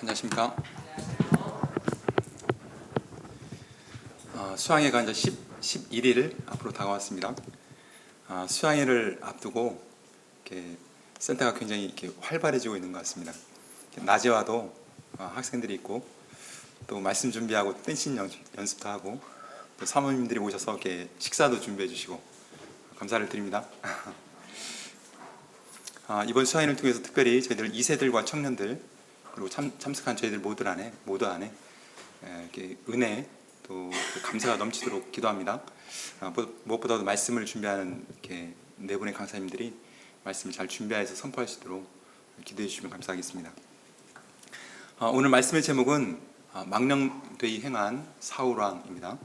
안녕하십니까. 어, 수양회가 이제 10, 11일 앞으로 다가왔습니다. 아, 수양회를 앞두고 이렇게 센터가 굉장히 이렇게 활발해지고 있는 것 같습니다. 낮에 와도 어, 학생들이 있고 또 말씀 준비하고 댄싱 연습, 연습도 하고 또 사모님들이 오셔서 이렇게 식사도 준비해 주시고 감사를 드립니다. 아, 이번 수양회를 통해서 특별히 저희들 2세들과 청년들 그리고 참, 참석한 저희들 모두 안에 모두 안에 에, 이렇게 은혜 또그 감사가 넘치도록 기도합니다. 아, 무- 무엇보다도 말씀을 준비하는 이렇게 네 분의 강사님들이 말씀을 잘 준비해서 선포할 수 있도록 기도해 주시면 감사하겠습니다. 아, 오늘 말씀의 제목은 아, 망령되이 행한 사울왕입니다.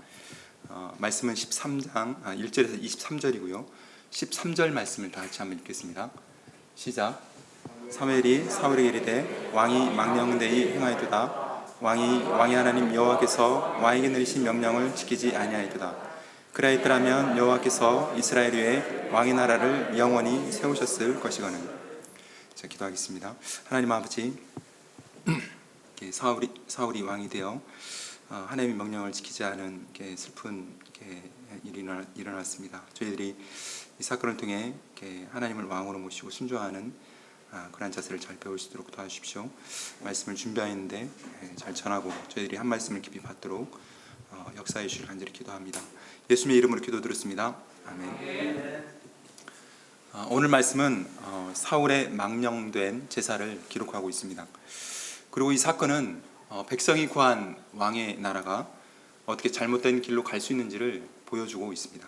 어, 말씀은 13장 아, 1절에서 23절이고요. 13절 말씀을 다 같이 한번 읽겠습니다. 시작. 사무엘이 사울에게 이르되 왕이 망령되이 행하였도다. 왕이 왕이 하나님 여호와께서 왕에게 내리신 명령을 지키지 아니하였도다. 그라했더라면 여호와께서 이스라엘 위에 왕의 나라를 영원히 세우셨을 것이거늘. 자 기도하겠습니다. 하나님 아버지 사울이 사울이 왕이 되어 어, 하나님의 명령을 지키지 않은 슬픈 일이 일어났습니다. 저희들이 이 사건을 통해 하나님을 왕으로 모시고 순종하는 아, 그런 자세를 잘 배울 수 있도록 도와주십시오. 말씀을 준비하였는데 예, 잘 전하고 저희들이 한 말씀을 깊이 받도록 어, 역사해 주실 간절히 기도합니다. 예수님의 이름으로 기도드렸습니다. 아멘. 아, 오늘 말씀은 어, 사울의 망령된 제사를 기록하고 있습니다. 그리고 이 사건은 어, 백성이 구한 왕의 나라가 어떻게 잘못된 길로 갈 수 있는지를 보여주고 있습니다.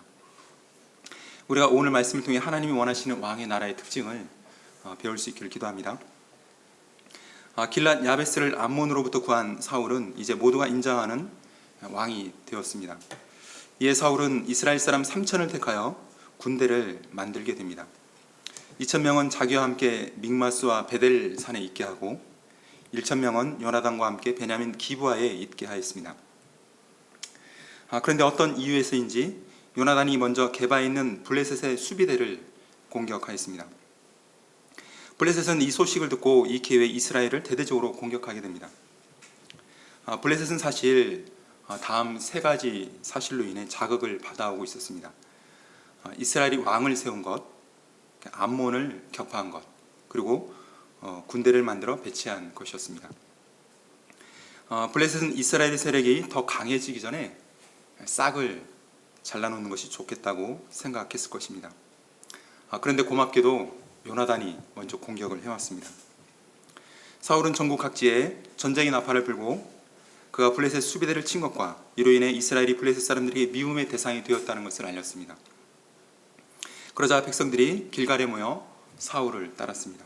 우리가 오늘 말씀을 통해 하나님이 원하시는 왕의 나라의 특징을 어, 배울 수 있기를 기도합니다. 아, 길랏 야베스를 암몬으로부터 구한 사울은 이제 모두가 인정하는 왕이 되었습니다. 이에 사울은 이스라엘 사람 3천을 택하여 군대를 만들게 됩니다. 2천 명은 자기와 함께 믹마스와 베델 산에 있게 하고 1천 명은 요나단과 함께 베냐민 기부하에 있게 하였습니다. 아, 그런데 어떤 이유에서인지 요나단이 먼저 개바에 있는 블레셋의 수비대를 공격하였습니다. 블레셋은 이 소식을 듣고 이 기회에 이스라엘을 대대적으로 공격하게 됩니다. 아, 블레셋은 사실 아, 다음 세 가지 사실로 인해 자극을 받아오고 있었습니다. 아, 이스라엘이 왕을 세운 것, 암몬을 격파한 것, 그리고 어, 군대를 만들어 배치한 것이었습니다. 어, 블레셋은 이스라엘의 세력이 더 강해지기 전에 싹을 잘라놓는 것이 좋겠다고 생각했을 것입니다. 아, 그런데 고맙게도 요나단이 먼저 공격을 해왔습니다. 사울은 전국 각지에 전쟁의 나팔을 불고 그가 블레셋 수비대를 친 것과 이로 인해 이스라엘이 블레셋 사람들에게 미움의 대상이 되었다는 것을 알렸습니다. 그러자 백성들이 길갈에 모여 사울을 따랐습니다.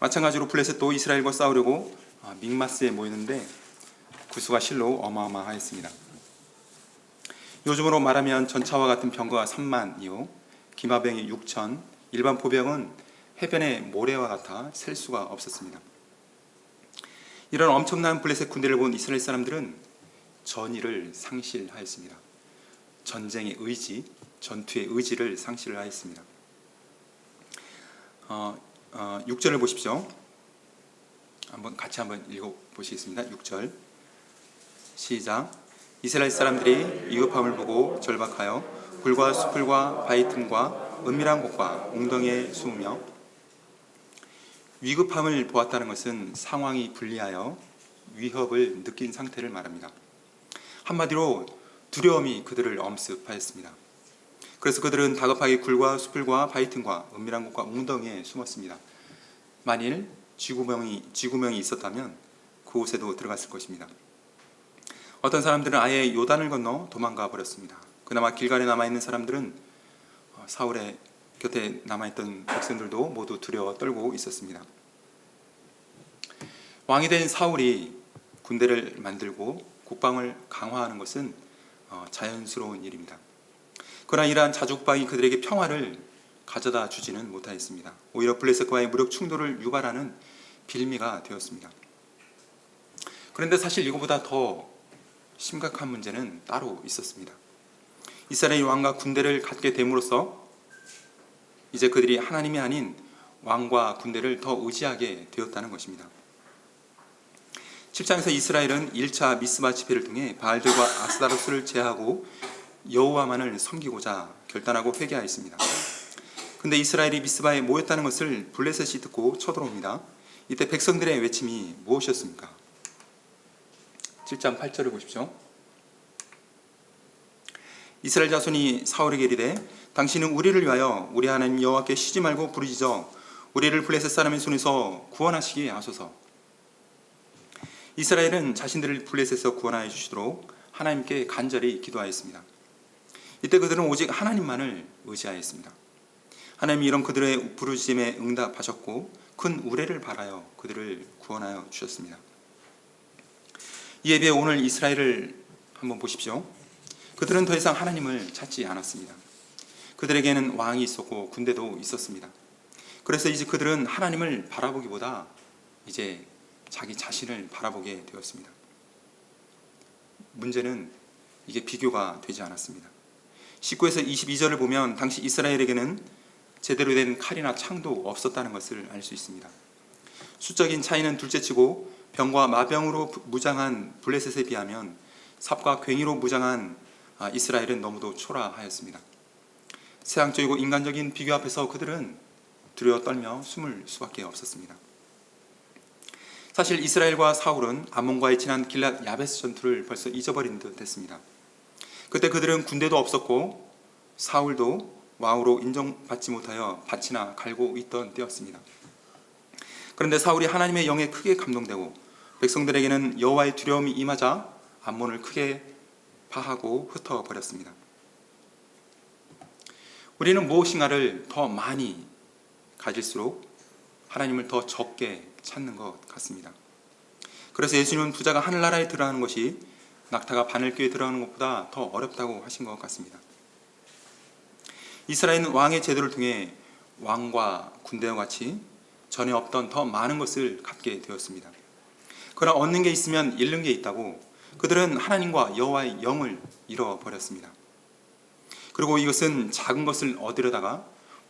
마찬가지로 블레셋도 이스라엘과 싸우려고 아, 믹마스에 모이는데 구수가 실로 어마어마하였습니다. 요즘으로 말하면 전차와 같은 병거가 3만이요 기마병이 6천 일반 포병은 해변의 모래와 같아 셀 수가 없었습니다. 이런 엄청난 블레셋 군대를 본 이스라엘 사람들은 전의를 상실하였습니다. 전쟁의 의지, 전투의 의지를 상실을 하였습니다. 어, 어, 6절을 보십시오. 한번 같이 한번 읽어 보시겠습니다. 6절 시작. 이스라엘 사람들이 위급함을 보고 절박하여 굴과 수풀과 바위 틈과 은밀한 곳과 웅덩이에 숨으며 위급함을 보았다는 것은 상황이 불리하여 위협을 느낀 상태를 말합니다. 한마디로 두려움이 그들을 엄습하였습니다. 그래서 그들은 다급하게 굴과 수풀과 바위 틈과 은밀한 곳과 웅덩이에 숨었습니다. 만일 쥐구멍이 쥐구멍이 있었다면 그곳에도 들어갔을 것입니다. 어떤 사람들은 아예 요단을 건너 도망가 버렸습니다. 그나마 길갈에 남아 있는 사람들은 어, 사울의 곁에 남아 있던 백성들도 모두 두려워 떨고 있었습니다. 왕이 된 사울이 군대를 만들고 국방을 강화하는 것은 어, 자연스러운 일입니다. 그러나 이러한 자족방이 그들에게 평화를 가져다 주지는 못하였습니다. 오히려 블레셋과의 무력 충돌을 유발하는 빌미가 되었습니다. 그런데 사실 이거보다 더 심각한 문제는 따로 있었습니다. 이스라엘 왕과 군대를 갖게 됨으로써 이제 그들이 하나님이 아닌 왕과 군대를 더 의지하게 되었다는 것입니다. 7장에서 이스라엘은 1차 미스바 집회를 통해 바알들과 아스다로스를 제하고 여호와만을 섬기고자 결단하고 회개하였습니다. 근데 이스라엘이 미스바에 모였다는 것을 블레셋이 듣고 쳐들어옵니다. 이때 백성들의 외침이 무엇이었습니까? 7장 8절을 보십시오. 이스라엘 자손이 사울에게 이르되 당신은 우리를 위하여 우리 하나님 여호와께 쉬지 말고 부르짖어 우리를 블레셋 사람의 손에서 구원하시게 하소서. 이스라엘은 자신들을 블레셋에서 구원하여 주시도록 하나님께 간절히 기도하였습니다. 이때 그들은 오직 하나님만을 의지하였습니다. 하나님이 이런 그들의 부르짖음에 응답하셨고 큰 우레를 바라여 그들을 구원하여 주셨습니다. 이에 비해 오늘 이스라엘을 한번 보십시오. 그들은 더 이상 하나님을 찾지 않았습니다. 그들에게는 왕이 있었고 군대도 있었습니다. 그래서 이제 그들은 하나님을 바라보기보다 이제 자기 자신을 바라보게 되었습니다. 문제는 이게 비교가 되지 않았습니다. 19에서 22절을 보면 당시 이스라엘에게는 제대로 된 칼이나 창도 없었다는 것을 알 수 있습니다. 수적인 차이는 둘째치고 병과 마병으로 무장한 블레셋에 비하면 삽과 괭이로 무장한 아, 이스라엘은 너무도 초라하였습니다. 세상적이고 인간적인 비교 앞에서 그들은 두려워 떨며 숨을 수밖에 없었습니다. 사실 이스라엘과 사울은 아몬과의 지난 길랏 야베스 전투를 벌써 잊어버린 듯 했습니다. 그때 그들은 군대도 없었고 사울도 왕으로 인정받지 못하여 밭이나 갈고 있던 때였습니다. 그런데 사울이 하나님의 영에 크게 감동되고 백성들에게는 여호와의 두려움이 임하자 암몬을 크게 파하고 흩어 버렸습니다. 우리는 무엇인가를 더 많이 가질수록 하나님을 더 적게 찾는 것 같습니다. 그래서 예수님은 부자가 하늘나라에 들어가는 것이 낙타가 바늘귀에 들어가는 것보다 더 어렵다고 하신 것 같습니다. 이스라엘은 왕의 제도를 통해 왕과 군대와 같이 전에 없던 더 많은 것을 갖게 되었습니다. 그러나 얻는 게 있으면 잃는 게 있다고 그들은 하나님과 여호와의 영을 잃어버렸습니다. 그리고 이것은 작은 것을 얻으려다가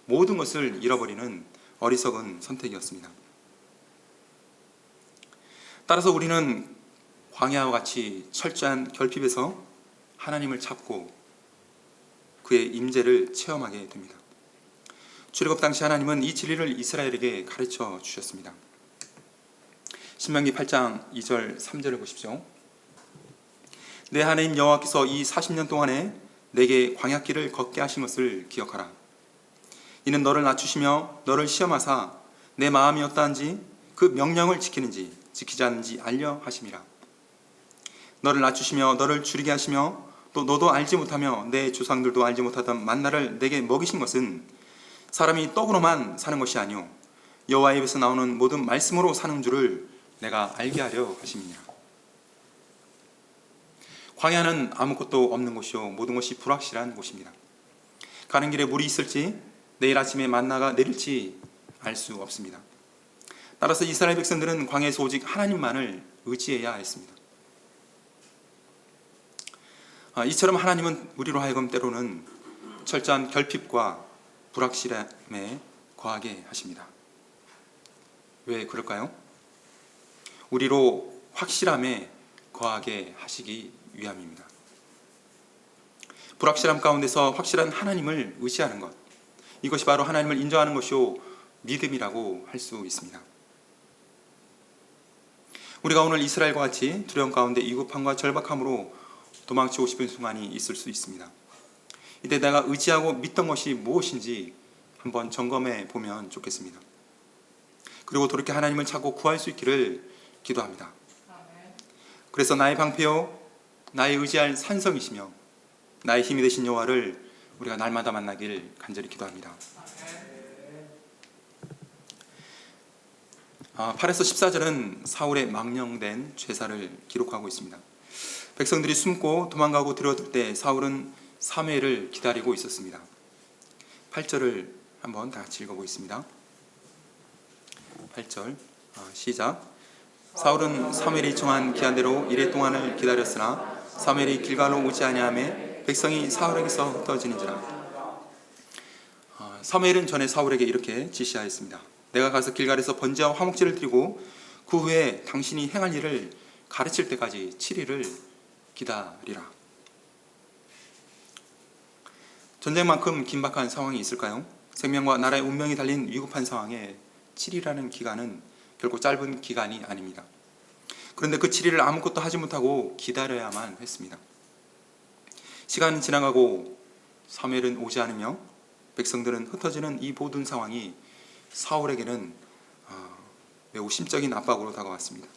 모든 것을 잃어버리는 어리석은 선택이었습니다. 따라서 우리는 광야와 같이 철저한 결핍에서 하나님을 찾고 그의 임재를 체험하게 됩니다. 출애굽 당시 하나님은 이 진리를 이스라엘에게 가르쳐 주셨습니다. 신명기 8장 2절 3절을 보십시오. 내 하나님 여호와께서 이 40년 동안에 내게 광야길을 걷게 하신 것을 기억하라. 이는 너를 낮추시며 너를 시험하사 내 마음이 어떠한지 그 명령을 지키는지 지키지 않는지 알려 하심이라. 너를 낮추시며 너를 줄이게 하시며 또 너도 알지 못하며 내 조상들도 알지 못하던 만나를 내게 먹이신 것은 사람이 떡으로만 사는 것이 아니요 여호와의 입에서 나오는 모든 말씀으로 사는 줄을 내가 알게 하려 하심이니라. 광야는 아무것도 없는 곳이요 모든 것이 불확실한 곳입니다. 가는 길에 물이 있을지 내일 아침에 만나가 내릴지 알 수 없습니다. 따라서 이스라엘 백성들은 광야에서 오직 하나님만을 의지해야 했습니다. 아, 이처럼 하나님은 우리로 하여금 때로는 철저한 결핍과 불확실함에 거하게 하십니다. 왜 그럴까요? 우리로 확실함에 거하게 하시기 위함입니다. 불확실함 가운데서 확실한 하나님을 의지하는 것. 이것이 바로 하나님을 인정하는 것이요 믿음이라고 할 수 있습니다. 우리가 오늘 이스라엘과 같이 두려움 가운데 이급함과 절박함으로 도망치고 싶은 순간이 있을 수 있습니다. 이때 내가 의지하고 믿던 것이 무엇인지 한번 점검해 보면 좋겠습니다. 그리고 돌이켜 하나님을 찾고 구할 수 있기를 기도합니다. 그래서 나의 방패요, 나의 의지할 산성이시며 나의 힘이 되신 여호와를 우리가 날마다 만나길 간절히 기도합니다. 아, 8에서 14절은 사울의 망령된 죄사를 기록하고 있습니다. 백성들이 숨고 도망가고 들어들 때 사울은 사무엘을 기다리고 있었습니다. 8절을 한번 다 같이 읽어보겠습니다. 8절 아, 시작 사울은 사무엘이 정한 기한대로 이래 동안을 기다렸으나 사무엘이 길갈로 오지 아니하매 백성이 사울에게서 흩어지는지라 아, 사무엘은 전에 사울에게 이렇게 지시하였습니다. 내가 가서 길갈에서 번제와 화목제를 드리고 그 후에 당신이 행할 일을 가르칠 때까지 7일을 기다리라. 전쟁만큼 긴박한 상황이 있을까요? 생명과 나라의 운명이 달린 위급한 상황에 7일이라는 기간은 결코 짧은 기간이 아닙니다. 그런데 그 7일을 아무것도 하지 못하고 기다려야만 했습니다. 시간은 지나가고 사무엘은 오지 않으며 백성들은 흩어지는 이 모든 상황이 사울에게는 아, 매우 심적인 압박으로 다가왔습니다.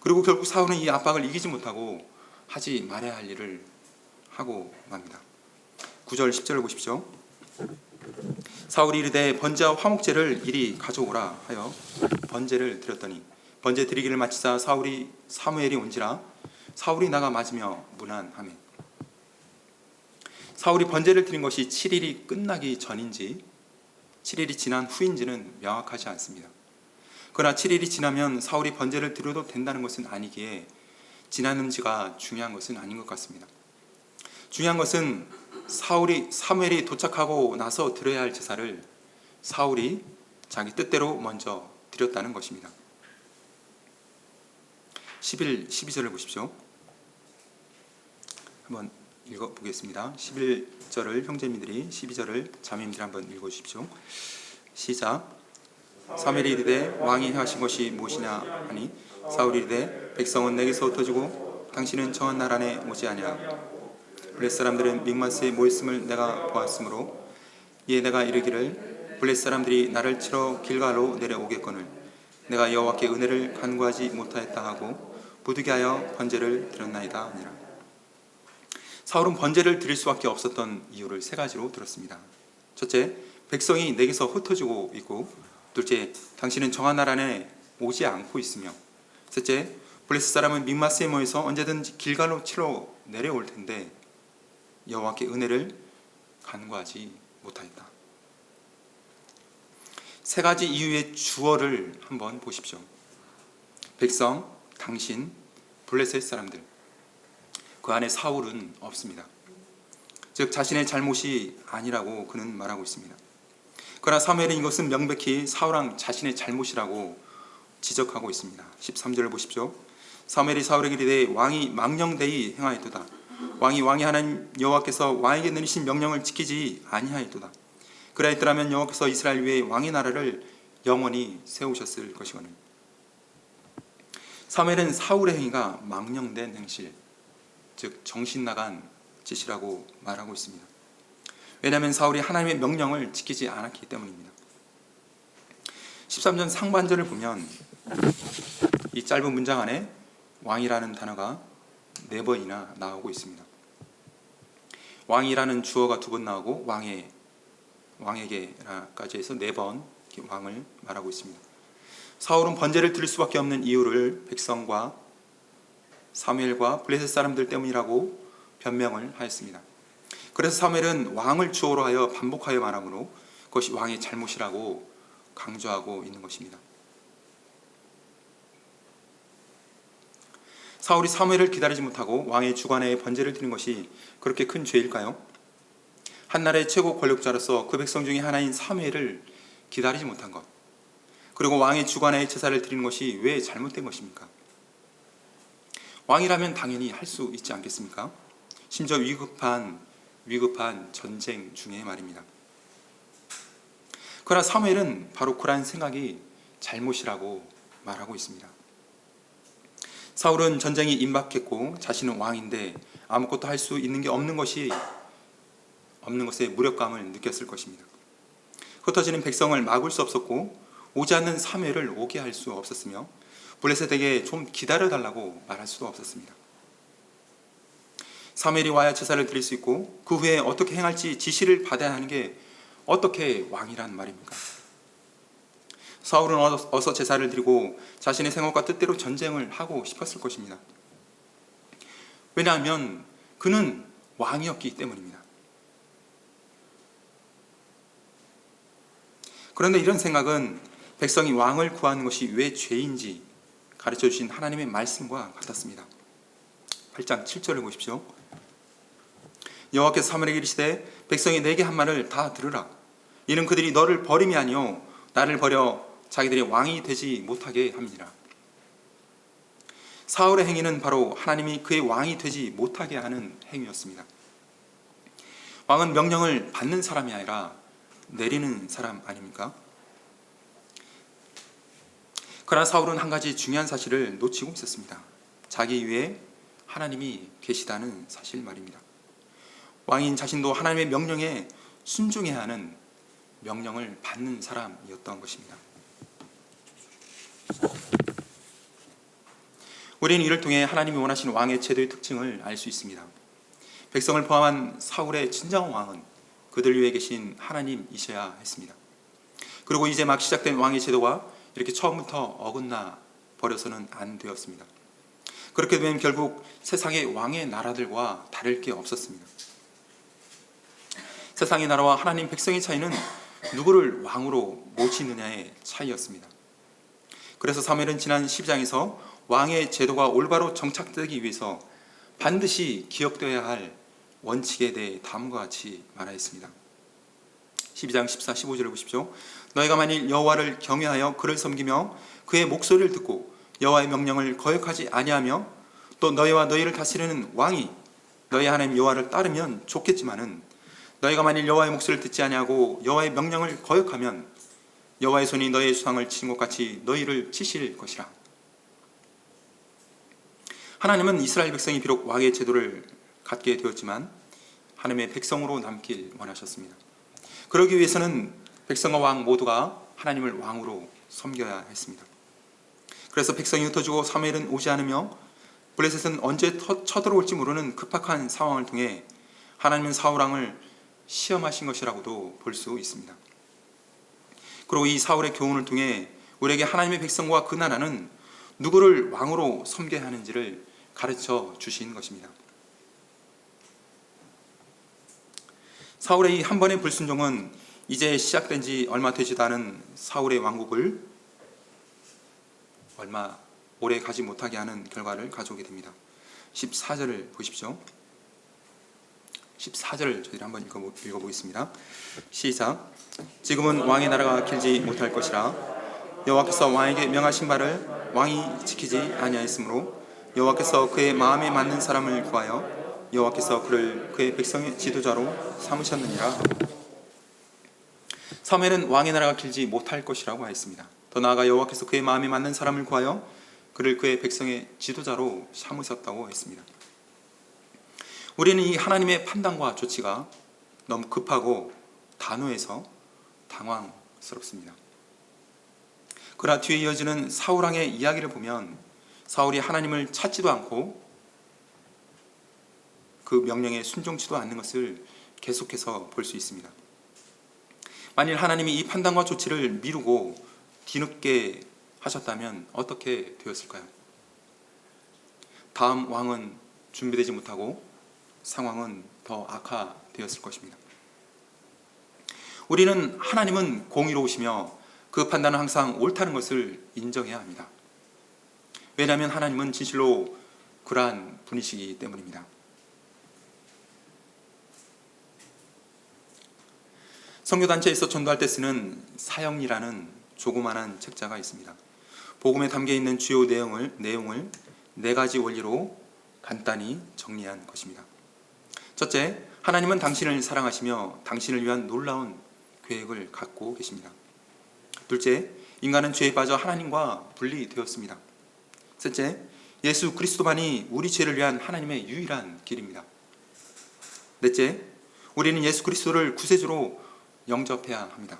그리고 결국 사울은 이 압박을 이기지 못하고 하지 말아야 할 일을 하고 맙니다. 9절 10절을 보십시오. 사울이 이르되 번제와 화목제를 이리 가져오라 하여 번제를 드렸더니 번제 드리기를 마치자 사울이 사무엘이 온지라 사울이 나가 맞으며 무난하매 사울이 번제를 드린 것이 7일이 끝나기 전인지 7일이 지난 후인지는 명확하지 않습니다. 그러나 7일이 지나면 사울이 번제를 드려도 된다는 것은 아니기에 지났는지가 중요한 것은 아닌 것 같습니다. 중요한 것은 사울이 사무엘이 도착하고 나서 드려야 할 제사를 사울이 자기 뜻대로 먼저 드렸다는 것입니다. 11, 12절을 보십시오. 한번 읽어 보겠습니다. 11절을 형제님들이 12절을 자매님들이 한번 읽어 주십시오. 시작. 사무엘이 이르되 왕이 하신 것이 무엇이냐 하니 사울이 이르되 백성은 내게서 흩어지고 당신은 정한 나라 안에 오지 아니하고 블레 사람들은 믹마스에 모였음을 내가 보았으므로 이에 내가 이르기를 블레 사람들이 나를 치러 길가로 내려오겠거늘 내가 여호와께 은혜를 간구하지 못하였다 하고 부득이 하여 번제를 드렸나이다 하니라 사울은 번제를 드릴 수밖에 없었던 이유를 세 가지로 들었습니다. 첫째, 백성이 내게서 흩어지고 있고 둘째, 당신은 정한 나라 안에 오지 않고 있으며 셋째, 블레스 사람은 믹마스에 모여서 언제든지 길가로 치러 내려올 텐데 여호와께 은혜를 간구하지 못하였다. 세 가지 이유의 주어를 한번 보십시오. 백성, 당신, 블레셋 사람들. 그 안에 사울은 없습니다. 즉 자신의 잘못이 아니라고 그는 말하고 있습니다. 그러나 사무엘은 이것은 명백히 사울왕 자신의 잘못이라고 지적하고 있습니다. 13절을 보십시오. 사무엘이 사울에게 이르되 왕이 망령되이 행하였도다. 왕이 왕이 하나님 여호와께서 왕에게 내리신 명령을 지키지 아니하였도다. 그라했더라면 여호와께서 이스라엘 위에 왕의 나라를 영원히 세우셨을 것이거늘. 사무엘은 사울의 행위가 망령된 행실, 즉 정신 나간 짓이라고 말하고 있습니다. 왜냐하면 사울이 하나님의 명령을 지키지 않았기 때문입니다. 13전 상반절을 보면 이 짧은 문장 안에 왕이라는 단어가 네 번이나 나오고 있습니다. 왕이라는 주어가 두 번 나오고 왕의 왕에게까지 해서 네 번 왕을 말하고 있습니다. 사울은 번제를 드릴 수밖에 없는 이유를 백성과 사무엘과 블레셋 사람들 때문이라고 변명을 하였습니다. 그래서 사무엘은 왕을 주어로 하여 반복하여 말하므로 그것이 왕의 잘못이라고 강조하고 있는 것입니다. 사울이 사무엘을 기다리지 못하고 왕의 주관에 번제를 드린 것이 그렇게 큰 죄일까요? 한 나라의 최고 권력자로서 그 백성 중에 하나인 사무엘을 기다리지 못한 것, 그리고 왕의 주관에 제사를 드리는 것이 왜 잘못된 것입니까? 왕이라면 당연히 할 수 있지 않겠습니까? 심지어 위급한 위급한 전쟁 중에 말입니다. 그러나 사무엘은 바로 그러한 생각이 잘못이라고 말하고 있습니다. 사울은 전쟁이 임박했고 자신은 왕인데 아무것도 할 수 있는 게 없는 것이 없는 것에 무력감을 느꼈을 것입니다. 흩어지는 백성을 막을 수 없었고 오지 않는 사무엘을 오게 할 수 없었으며 블레셋에게 좀 기다려 달라고 말할 수도 없었습니다. 사무엘이 와야 제사를 드릴 수 있고 그 후에 어떻게 행할지 지시를 받아야 하는 게 어떻게 왕이란 말입니까? 사울은 어서 제사를 드리고 자신의 생각과 뜻대로 전쟁을 하고 싶었을 것입니다. 왜냐하면 그는 왕이었기 때문입니다. 그런데 이런 생각은 백성이 왕을 구하는 것이 왜 죄인지 가르쳐 주신 하나님의 말씀과 같았습니다. 8장 7절을 보십시오. 여호와께서 사무엘에게 이르시되 백성이 내게 한 말을 다 들으라. 이는 그들이 너를 버림이 아니요 나를 버려 자기들의 왕이 되지 못하게 함이라. 사울의 행위는 바로 하나님이 그의 왕이 되지 못하게 하는 행위였습니다. 왕은 명령을 받는 사람이 아니라 내리는 사람 아닙니까? 그러나 사울은 한 가지 중요한 사실을 놓치고 있었습니다. 자기 위에 하나님이 계시다는 사실 말입니다. 왕인 자신도 하나님의 명령에 순종해야 하는 명령을 받는 사람이었던 것입니다. 우리는 이를 통해 하나님이 원하시는 왕의 제도의 특징을 알 수 있습니다. 백성을 포함한 사울의 진정한 왕은 그들 위에 계신 하나님이셔야 했습니다. 그리고 이제 막 시작된 왕의 제도가 이렇게 처음부터 어긋나 버려서는 안 되었습니다. 그렇게 되면 결국 세상의 왕의 나라들과 다를 게 없었습니다. 세상의 나라와 하나님 백성의 차이는 누구를 왕으로 모시느냐의 차이였습니다. 그래서 사무엘은 지난 10장에서 왕의 제도가 올바로 정착되기 위해서 반드시 기억되어야 할 원칙에 대해 다음과 같이 말하였습니다. 12장 14, 15절을 보십시오. 너희가 만일 여호와를 경외하여 그를 섬기며 그의 목소리를 듣고 여호와의 명령을 거역하지 아니하며 또 너희와 너희를 다스리는 왕이 너희 하나님 여호와를 따르면 좋겠지만은 너희가 만일 여호와의 목소리를 듣지 아니하고 여호와의 명령을 거역하면 여호와의 손이 너희의 수상을 치는 것 같이 너희를 치실 것이라. 하나님은 이스라엘 백성이 비록 왕의 제도를 갖게 되었지만 하나님의 백성으로 남길 원하셨습니다. 그러기 위해서는 백성과 왕 모두가 하나님을 왕으로 섬겨야 했습니다. 그래서 백성이 흩어지고 사무엘은 오지 않으며 블레셋은 언제 터- 쳐들어올지 모르는 급박한 상황을 통해 하나님은 사울왕을 시험하신 것이라고도 볼 수 있습니다. 그리고 이 사울의 교훈을 통해 우리에게 하나님의 백성과 그 나라는 누구를 왕으로 섬겨야 하는지를 가르쳐 주신 것입니다. 사울의 이 한 번의 불순종은 이제 시작된 지 얼마 되지도 않은 사울의 왕국을 얼마 오래 가지 못하게 하는 결과를 가져오게 됩니다. 14절을 보십시오. 14절을 저희들 한번 읽어보, 읽어보겠습니다. 시작. 지금은 왕의 나라가 길지 못할 것이라 여호와께서 왕에게 명하신 바를 왕이 지키지 아니하였으므로 여호와께서 그의 마음에 맞는 사람을 구하여 여호와께서 그를 그의 백성의 지도자로 삼으셨느니라. 사무엘은 왕의 나라가 길지 못할 것이라고 하였습니다. 더 나아가 여호와께서 그의 마음에 맞는 사람을 구하여 그를 그의 백성의 지도자로 삼으셨다고 했습니다. 우리는 이 하나님의 판단과 조치가 너무 급하고 단호해서 당황스럽습니다. 그러나 뒤에 이어지는 사울왕의 이야기를 보면 사울이 하나님을 찾지도 않고 그 명령에 순종치도 않는 것을 계속해서 볼 수 있습니다. 만일 하나님이 이 판단과 조치를 미루고 뒤늦게 하셨다면 어떻게 되었을까요? 다음 왕은 준비되지 못하고 상황은 더 악화되었을 것입니다. 우리는 하나님은 공의로우시며 그 판단은 항상 옳다는 것을 인정해야 합니다. 왜냐하면 하나님은 진실로 그러한 분이시기 때문입니다. 선교단체에서 전도할 때 쓰는 사형이라는 조그마한 책자가 있습니다. 복음에 담겨 있는 주요 내용을 내용을 네 가지 원리로 간단히 정리한 것입니다. 첫째, 하나님은 당신을 사랑하시며 당신을 위한 놀라운 계획을 갖고 계십니다. 둘째, 인간은 죄에 빠져 하나님과 분리되었습니다. 셋째, 예수 그리스도만이 우리 죄를 위한 하나님의 유일한 길입니다. 넷째, 우리는 예수 그리스도를 구세주로 영접해야 합니다.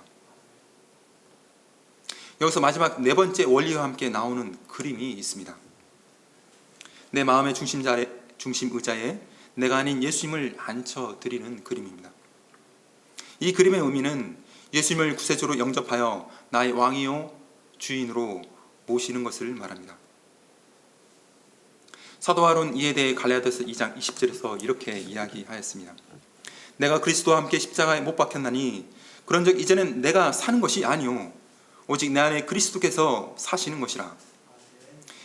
여기서 마지막 네 번째 원리와 함께 나오는 그림이 있습니다. 내 마음의 중심자에, 중심 의자에 내가 아닌 예수님을 앉혀 드리는 그림입니다. 이 그림의 의미는 예수님을 구세주로 영접하여 나의 왕이요 주인으로 모시는 것을 말합니다. 사도 바울은 이에 대해 갈라디아서 2장 20절에서 이렇게 이야기하였습니다. 내가 그리스도와 함께 십자가에 못 박혔나니 그런즉 이제는 내가 사는 것이 아니요 오직 내 안에 그리스도께서 사시는 것이라.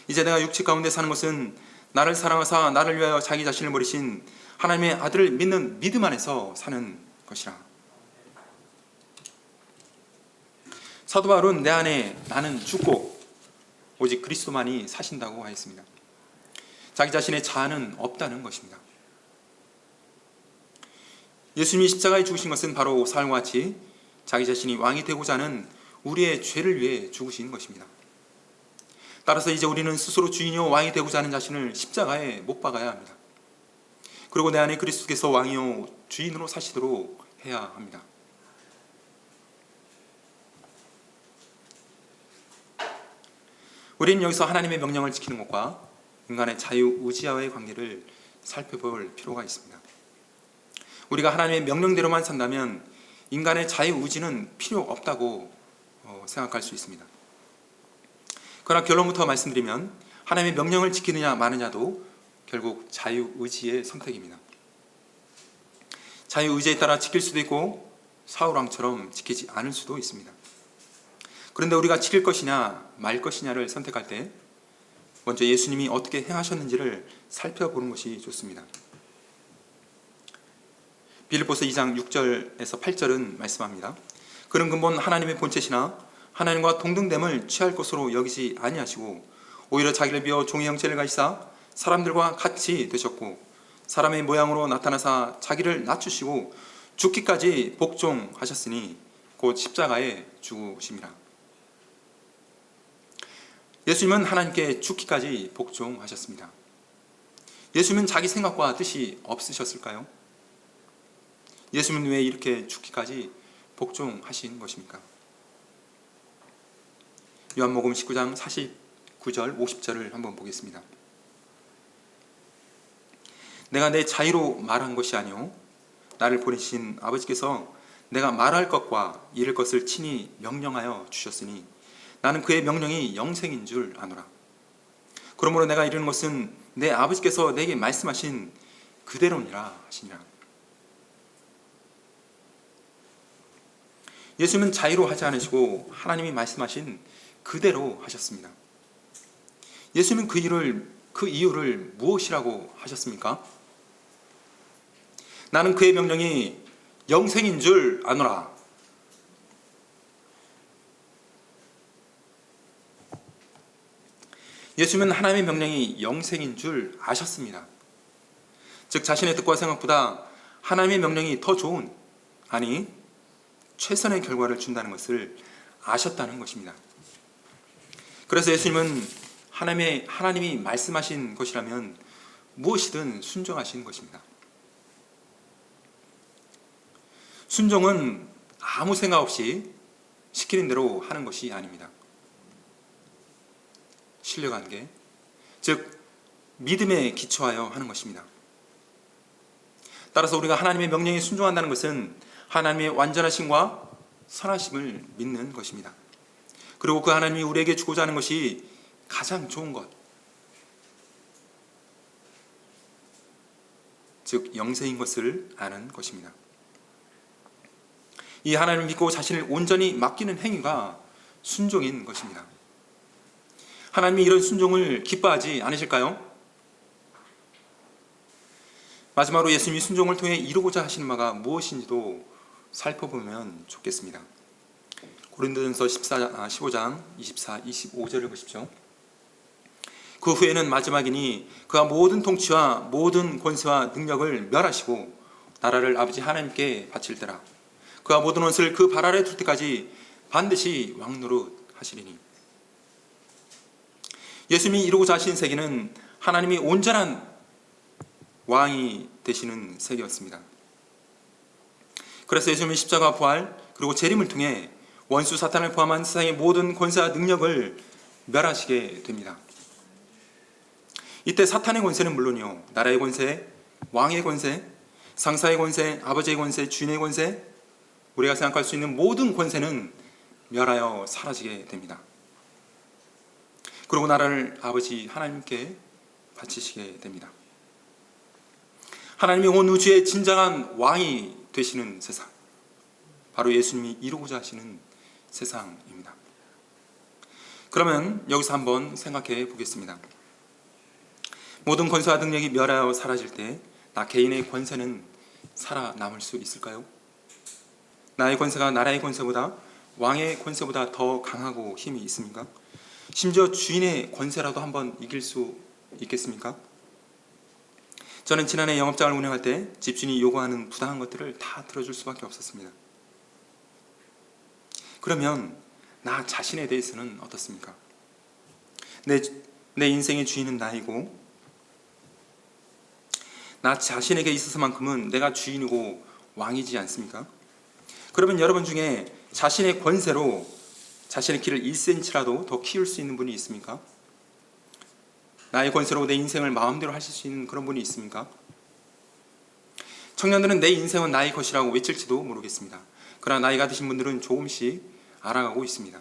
이제 내가 육체 가운데 사는 것은 나를 사랑하사 나를 위하여 자기 자신을 버리신 하나님의 아들을 믿는 믿음 안에서 사는 것이라. 사도 바울은 내 안에 나는 죽고 오직 그리스도만이 사신다고 하였습니다. 자기 자신의 자아는 없다는 것입니다. 예수님이 십자가에 죽으신 것은 바로 사울과 같이 자기 자신이 왕이 되고자 하는 우리의 죄를 위해 죽으신 것입니다. 따라서 이제 우리는 스스로 주인이요 왕이 되고자 하는 자신을 십자가에 못 박아야 합니다. 그리고 내 안에 그리스도께서 왕이요 주인으로 사시도록 해야 합니다. 우리는 여기서 하나님의 명령을 지키는 것과 인간의 자유 의지와의 관계를 살펴볼 필요가 있습니다. 우리가 하나님의 명령대로만 산다면 인간의 자유 의지는 필요 없다고 어, 생각할 수 있습니다. 그러나 결론부터 말씀드리면 하나님의 명령을 지키느냐 마느냐도 결국 자유 의지의 선택입니다. 자유 의지에 따라 지킬 수도 있고 사울 왕처럼 지키지 않을 수도 있습니다. 그런데 우리가 지킬 것이냐 말 것이냐를 선택할 때 먼저 예수님이 어떻게 행하셨는지를 살펴보는 것이 좋습니다. 빌립보서 2장 6절에서 8절은 말씀합니다. 그는 근본 하나님의 본체시나 하나님과 동등됨을 취할 것으로 여기지 아니하시고 오히려 자기를 비워 종의 형체를 가지사 사람들과 같이 되셨고 사람의 모양으로 나타나사 자기를 낮추시고 죽기까지 복종하셨으니 곧 십자가에 죽으심이라. 예수님은 하나님께 죽기까지 복종하셨습니다. 예수님은 자기 생각과 뜻이 없으셨을까요? 예수님은 왜 이렇게 죽기까지 복종하신 것입니까? 요한복음 19장 49절 50절을 한번 보겠습니다. 내가 내 자유로 말한 것이 아니요 나를 보내신 아버지께서 내가 말할 것과 이를 것을 친히 명령하여 주셨으니 나는 그의 명령이 영생인 줄 아노라. 그러므로 내가 이르는 것은 내 아버지께서 내게 말씀하신 그대로니라 하시니라. 예수님은 자유로 하지 않으시고 하나님이 말씀하신 그대로 하셨습니다. 예수님은 그 이유를 그 이유를 무엇이라고 하셨습니까? 나는 그의 명령이 영생인 줄 아노라. 예수님은 하나님의 명령이 영생인 줄 아셨습니다. 즉 자신의 뜻과 생각보다 하나님의 명령이 더 좋은 아니 최선의 결과를 준다는 것을 아셨다는 것입니다. 그래서 예수님은 하나님의 하나님이 말씀하신 것이라면 무엇이든 순종하신 것입니다. 순종은 아무 생각 없이 시키는 대로 하는 것이 아닙니다. 신뢰 관계, 즉 믿음에 기초하여 하는 것입니다. 따라서 우리가 하나님의 명령에 순종한다는 것은 하나님의 완전하심과 선하심을 믿는 것입니다. 그리고 그 하나님이 우리에게 주고자 하는 것이 가장 좋은 것, 즉 영생인 것을 아는 것입니다. 이 하나님을 믿고 자신을 온전히 맡기는 행위가 순종인 것입니다. 하나님이 이런 순종을 기뻐하지 않으실까요? 마지막으로 예수님이 순종을 통해 이루고자 하시는 바가 무엇인지도 살펴보면 좋겠습니다. 고린도전서 14, 15장 24, 25절을 보십시오. 그 후에는 마지막이니 그가 모든 통치와 모든 권세와 능력을 멸하시고 나라를 아버지 하나님께 바칠 때라. 그가 모든 것을 그발 아래 둘 때까지 반드시 왕노릇 하시리니. 예수님이 이루고자 하신 세계는 하나님이 온전한 왕이 되시는 세계였습니다. 그래서 예수님이 십자가 부활 그리고 재림을 통해 원수 사탄을 포함한 세상의 모든 권세와 능력을 멸하시게 됩니다. 이때 사탄의 권세는 물론이요 나라의 권세, 왕의 권세, 상사의 권세, 아버지의 권세, 주인의 권세, 우리가 생각할 수 있는 모든 권세는 멸하여 사라지게 됩니다. 그리고 나라를 아버지 하나님께 바치시게 됩니다. 하나님이 온 우주의 진정한 왕이 되시는 세상. 바로 예수님이 이루고자 하시는 세상입니다. 그러면 여기서 한번 생각해 보겠습니다. 모든 권세와 능력이 멸하여 사라질 때 나 개인의 권세는 살아남을 수 있을까요? 나의 권세가 나라의 권세보다 왕의 권세보다 더 강하고 힘이 있습니까? 심지어 주인의 권세라도 한번 이길 수 있겠습니까? 저는 지난해 영업장을 운영할 때 집주인이 요구하는 부당한 것들을 다 들어줄 수밖에 없었습니다. 그러면 나 자신에 대해서는 어떻습니까? 내, 내 인생의 주인은 나이고 나 자신에게 있어서만큼은 내가 주인이고 왕이지 않습니까? 그러면 여러분 중에 자신의 권세로 자신의 키를 1cm라도 더 키울 수 있는 분이 있습니까? 나의 권세로 내 인생을 마음대로 하실 수 있는 그런 분이 있습니까? 청년들은 내 인생은 나의 것이라고 외칠지도 모르겠습니다. 그러나 나이가 드신 분들은 조금씩 알아가고 있습니다.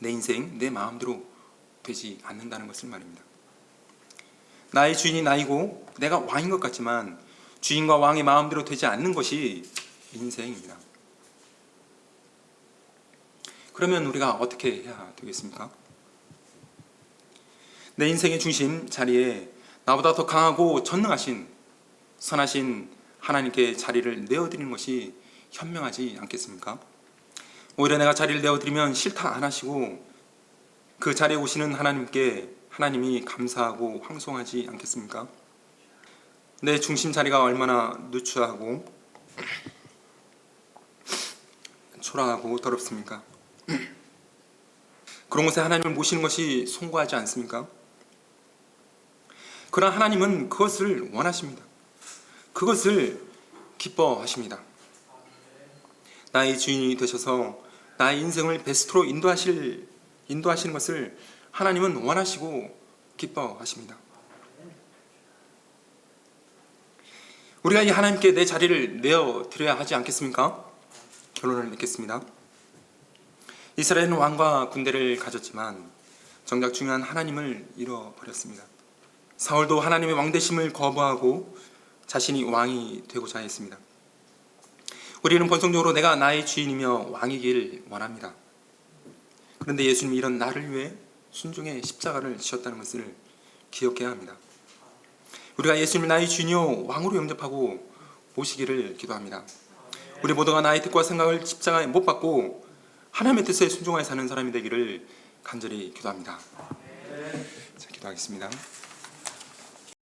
내 인생 내 마음대로 되지 않는다는 것을 말입니다. 나의 주인이 나이고 내가 왕인 것 같지만 주인과 왕의 마음대로 되지 않는 것이 인생입니다. 그러면 우리가 어떻게 해야 되겠습니까? 내 인생의 중심 자리에 나보다 더 강하고 전능하신 선하신 하나님께 자리를 내어드리는 것이 현명하지 않겠습니까? 오히려 내가 자리를 내어드리면 싫다 안 하시고 그 자리에 오시는 하나님께 하나님이 감사하고 황송하지 않겠습니까? 내 중심 자리가 얼마나 누추하고 초라하고 더럽습니까? 그런 곳에 하나님을 모시는 것이 송구하지 않습니까? 그러나 하나님은 그것을 원하십니다. 그것을 기뻐하십니다. 나의 주인이 되셔서 나의 인생을 베스트로 인도하실 인도하시는 것을 하나님은 원하시고 기뻐하십니다. 우리가 이 하나님께 내 자리를 내어 드려야 하지 않겠습니까? 결론을 맺겠습니다. 이스라엘은 왕과 군대를 가졌지만 정작 중요한 하나님을 잃어버렸습니다. 사울도 하나님의 왕대심을 거부하고 자신이 왕이 되고자 했습니다. 우리는 본성적으로 내가 나의 주인이며 왕이길 원합니다. 그런데 예수님이 이런 나를 위해 순종의 십자가를 지셨다는 것을 기억해야 합니다. 우리가 예수님을 나의 주인이요 왕으로 영접하고 모시기를 기도합니다. 우리 모두가 나의 뜻과 생각을 십자가에 못 박고 하나님의 뜻에 순종하여 사는 사람이 되기를 간절히 기도합니다. 자, 기도하겠습니다.